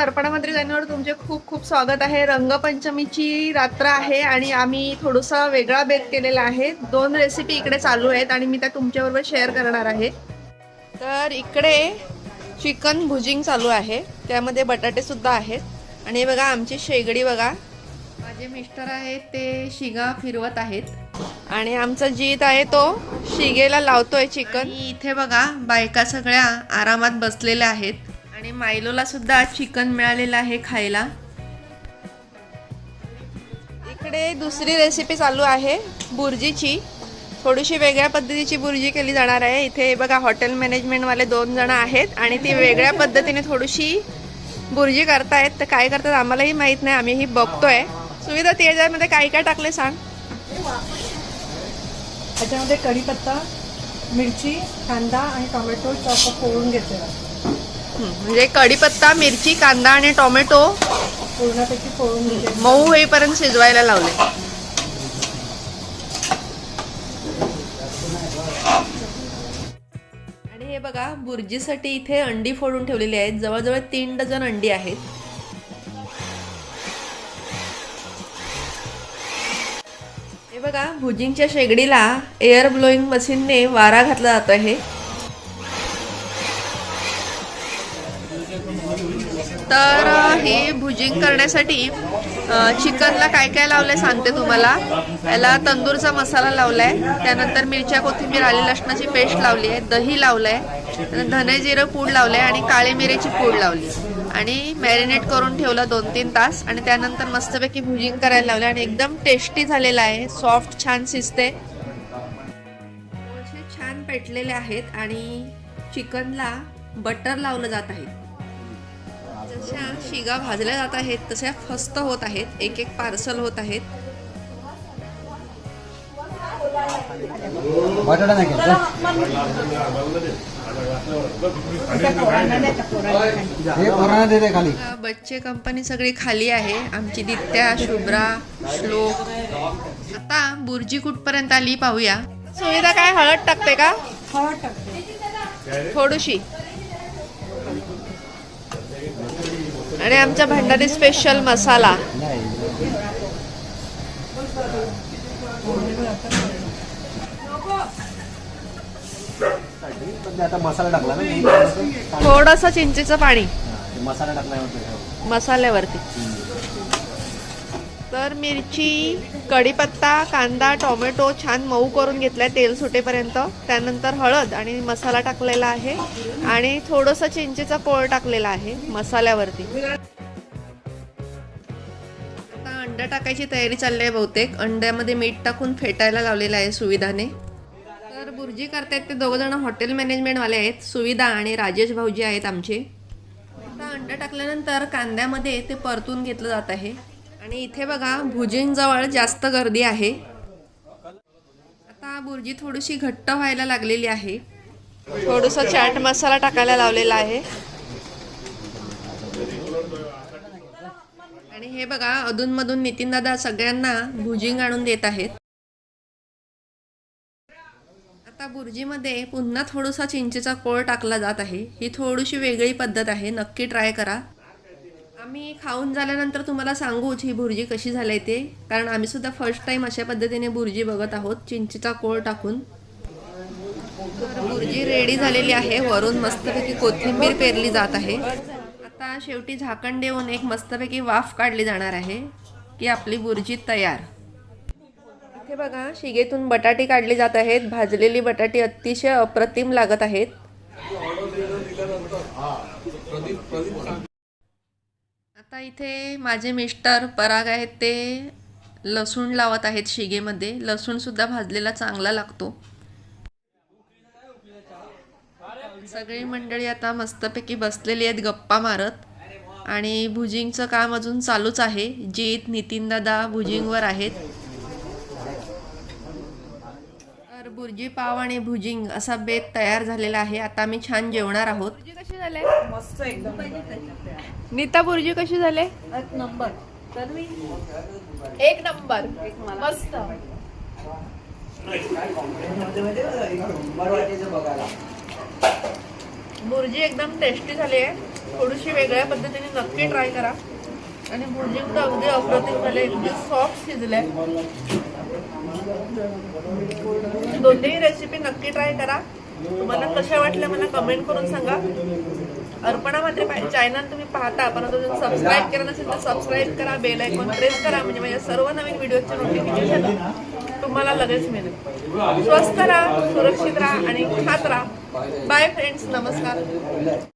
सरपणा जाण्यावर तुमचे खूप खूप स्वागत आहे. रंगपंचमीची रात्र आहे आणि आम्ही थोडंसं वेगळा बेक केलेला आहे. दोन रेसिपी इकडे चालू आहेत आणि मी त्या तुमच्याबरोबर शेअर करणार आहे. तर इकडे चिकन भुजिंग चालू आहे. त्यामध्ये बटाटेसुद्धा आहेत. आणि बघा आमची शेगडी बघा. माझे मिस्टर आहेत ते शिगा फिरवत आहेत. आणि आमचा जीत आहे तो शिगेला लावतोय चिकन इथे बघा बायका सगळ्या आरामात बसलेल्या आहेत. आणि मायलोला सुद्धा चिकन मिळालेलं आहे खायला. इकडे दुसरी रेसिपी चालू आहे बुर्जीची. थोडीशी वेगळ्या पद्धतीची बुर्जी केली जाणार आहे. इथे बघा हॉटेल मॅनेजमेंटवाले दोन जण आहेत आणि ती वेगळ्या पद्धतीने थोडीशी बुर्जी करतायत. तर काय करतात आम्हालाही माहीत नाही आम्ही ही बघतोय. सुविधा त्याच्यामध्ये काय काय टाकले सांग? त्याच्यामध्ये कढीपत्ता मिरची कांदा आणि टोमॅटो चॉप फोडून घेतलेला. म्हणजे कढीपत्ता मिरची कांदा आणि टोमॅटो मऊ होईपर्यंत शिजवायला लावले. आणि हे बघा बुर्जीसाठी इथे अंडी फोडून ठेवलेली आहेत. जवळजवळ तीन डझन अंडी आहेत. हे बघा भुजिंगच्या शेगडीला एअर ब्लोईंग मशीनने वारा घातला जातो आहे तर हे भुजिंग करण्यासाठी चिकनला काय काय लावलंय सांगते तुम्हाला. याला तंदूरचा मसाला लावलाय. त्यानंतर मिरच्या कोथिंबीर आली लसणाची पेस्ट लावली आहे. दही लावलंय. आहे धने जिरं पूड लावलंय. आणि काळी मिरीची पूड लावली. आणि मॅरिनेट करून ठेवलं दोन तीन तास. आणि त्यानंतर मस्तपैकी भुजिंग करायला लावलं आणि एकदम टेस्टी झालेला आहे. सॉफ्ट छान शिजते. असे छान पेटलेले आहेत. आणि चिकनला बटर लावलं जात आहे. जशा शिगा भाजल्या जात आहेत तशा फस्त होत आहेत एक एक पार्सल होत आहेत. हे बच्चे कंपनी सगळी खाली आहे. आमची दित्या शुभ्रा श्लोक. आता बुर्जी कुठपर्यंत आली पाहूया. सुविधा काय हळद टाकते का? हळद टाकते. थोडीशी. आणि आमच्या भंडारी स्पेशल मसाला. थोडस चिंचेचं पाणी. मसाला मसाल्यावरती. तर मिरची कढीपत्ता कांदा टोमॅटो छान मऊ करून घेतलाय तेल सुटेपर्यंत. त्यानंतर हळद आणि मसाला टाकलेला आहे. आणि थोडंसं चिंचेचा पोळ टाकलेला आहे मसाल्यावरती. आता अंडा टाकायची तयारी चालली आहे बहुतेक. अंड्यामध्ये मीठ टाकून फेटायला लावलेलं आहे सुविधाने. तर बुर्जी करतायत ते दोघं जण हॉटेल मॅनेजमेंटवाले आहेत. सुविधा आणि राजेश भाऊजी आहेत आमचे. आता अंडा टाकल्यानंतर कांद्यामध्ये ते परतून घेतलं जात आहे. आणि इथे बघा भुजिंगजवळ जास्त गर्दी आहे. आता बुर्जी थोडीशी घट्ट व्हायला लागलेली आहे. थोडंसं चाट मसाला टाकायला लावलेला आहे. आणि हे बघा अधूनमधून नितीन दादा सगळ्यांना भुजिंग आणून देत आहेत. आता बुर्जीमध्ये पुन्हा थोडासा चिंचेचा कोळ टाकला जात आहे. ही थोडीशी वेगळी पद्धत आहे. नक्की ट्राय करा. आम्ही खाऊन झाल्यानंतर तुम्हाला सांगूच ही भुर्जी कशी झाली ते? कारण आम्ही सुद्धा फर्स्ट टाइम अशा पद्धतीने भुर्जी बघत आहोत चिंचेचा कोळ टाकून. तर भुर्जी रेडी झालेली आहे वरून मस्तपैकी कोथिंबीर पेरली जात आहे. आता शेवटी झाकण देऊन एक मस्तपैकी वाफ काढली जाणार आहे की आपली भुर्जी तयार. इथे बघा शिगेतून बटाटे काढले जात आहेत भाजलेली बटाटे अतिशय अप्रतिम लागत आहेत आता इथे माझे मिस्टर पराग आहेत ते लसूण लावत आहेत शिगेमध्ये. लसूणसुद्धा भाजलेला चांगला लागतो. सगळी मंडळी आता मस्तपैकी बसलेली आहेत गप्पा मारत. आणि भुजिंगचं काम अजून चालूच आहे. जीत नितीनदादा भुजिंगवर आहेत तर बुर्जी पाव आणि भुजिंग असा बेत तयार झालेला आहे. आता आम्ही छान जेवणार आहोत. कशी झाले? मस्त एकदम. नीता बुर्जी कशी झाले? एक नंबर. तर मी एक नंबर मस्त. बुर्जी एकदम टेस्टी झाली आहे. थोडीशी वेगळ्या पद्धतीने नक्की ट्राय करा. आणि भुर्जी तर अगदी अप्रतिम झाले अगदी सॉफ्ट शिजले दोन्ही रेसिपी नक्की ट्राय करा. तुम्हाला कशा वाटल्या मला कमेंट करून सांगा. अर्पणा मात्र चॅनल तुम्ही पाहता परंतु जर सबस्क्राईब केलं नसेल तर सबस्क्राईब करा बेल आयकॉन प्रेस करा म्हणजे माझ्या सर्व नवीन व्हिडिओचे नोटिफिकेशन तुम्हाला लगेच मिळेल. स्वस्त राहा सुरक्षित राहा आणि खात राहा. बाय फ्रेंड्स नमस्कार.